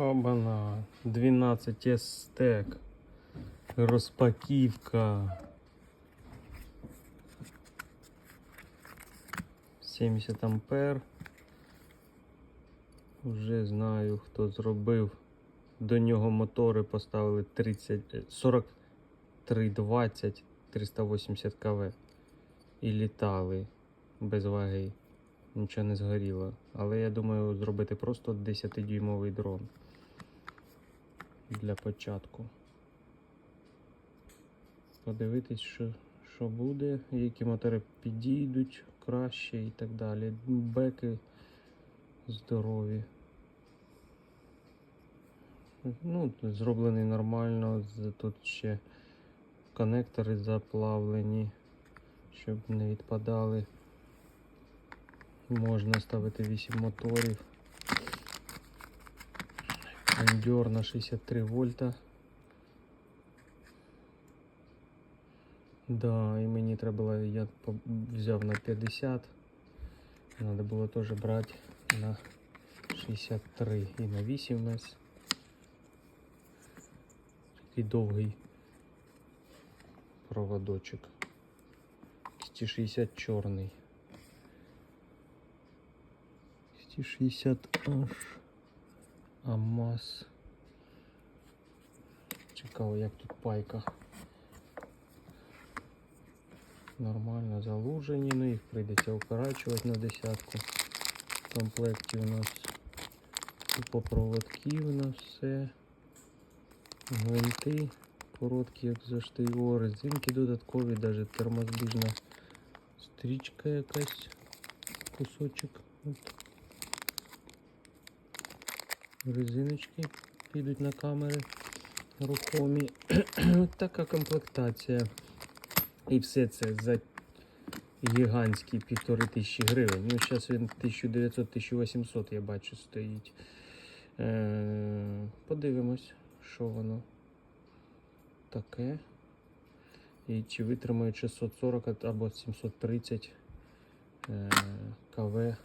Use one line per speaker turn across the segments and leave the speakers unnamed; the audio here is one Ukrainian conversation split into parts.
Обана, 12 стек. Розпаківка. 70 ампер. Вже знаю, хто зробив. До нього мотори поставили 30, е, 4320 380 кВт. І літали без ваги. Нічого не згоріло. Але я думаю зробити просто 10-дюймовий дрон для початку. Подивитись, що, що буде, які мотори підійдуть краще і так далі. Беки здорові. Ну, зроблений нормально. Тут ще коннектори заплавлені, щоб не відпадали. Можна ставити 8 моторів. Кондьор на 63 вольта. Да, і мені треба було, я по- взяв на 50. Надо було теж брати на 63 і на 8 мес. Такий довгий проводочок. 260 чорний. 260 аж. АМАЗ. Цікаво, як тут пайка. Нормально залужені, ну їх прийдеться укорачувати на десятку. В комплекті у нас по проводки у нас все. Гвинти короткі, як завжди, О, резинки додаткові, навіть термозбіжна стрічка якась, кусочок. Резиночки підуть на камери рухомі. Така комплектація. І все це за гігантські півтори тисячі гривень. Ну, зараз він 1900-1800, я бачу, стоїть. Е, подивимось, що воно таке. І чи витримає 640 або 730 е, КВ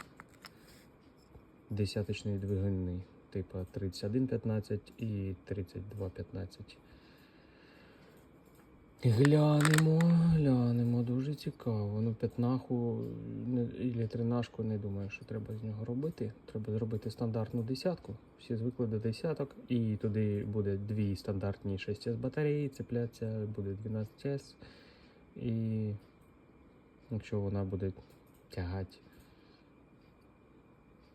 десяточний двигуни, типа 3115 і 3215. Глянемо, глянемо, дуже цікаво. Ну, п'ятнаху і тринашку не думаю, що треба з нього робити. Треба зробити стандартну десятку. Всі звикли до десяток, і туди буде дві стандартні 6 с батареї, цепляться, буде 12 с І якщо вона буде тягати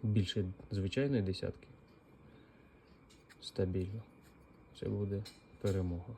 більше звичайної десятки стабільно, це буде перемога.